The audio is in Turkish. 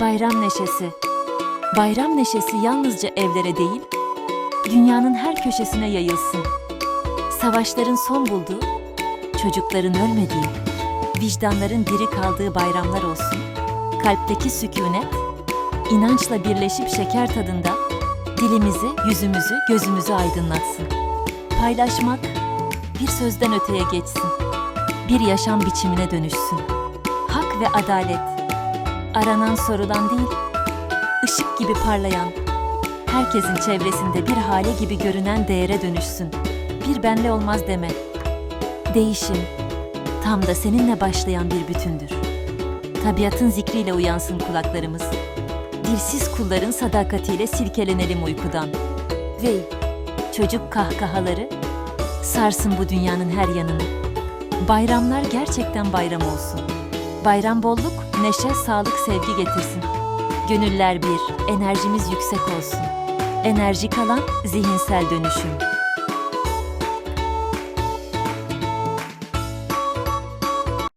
Bayram neşesi. Bayram neşesi yalnızca evlere değil, dünyanın her köşesine yayılsın. Savaşların son bulduğu, çocukların ölmediği, vicdanların diri kaldığı bayramlar olsun. Kalpteki sükunet, inançla birleşip şeker tadında dilimizi, yüzümüzü, gözümüzü aydınlatsın. Paylaşmak bir sözden öteye geçsin. Bir yaşam biçimine dönüşsün. Hak ve adalet aranan sorulan değil, ışık gibi parlayan, herkesin çevresinde bir hale gibi görünen değere dönüşsün. Bir benle olmaz deme. Değişim tam da seninle başlayan bir bütündür. Tabiatın zikriyle uyansın kulaklarımız. Dilsiz kulların sadakatiyle silkelenelim uykudan. Ve çocuk kahkahaları sarsın bu dünyanın her yanını. Bayramlar gerçekten bayram olsun. Bayram bolluk, neşe, sağlık, sevgi getirsin. Gönüller bir, enerjimiz yüksek olsun. Enerjik alan zihinsel dönüşüm.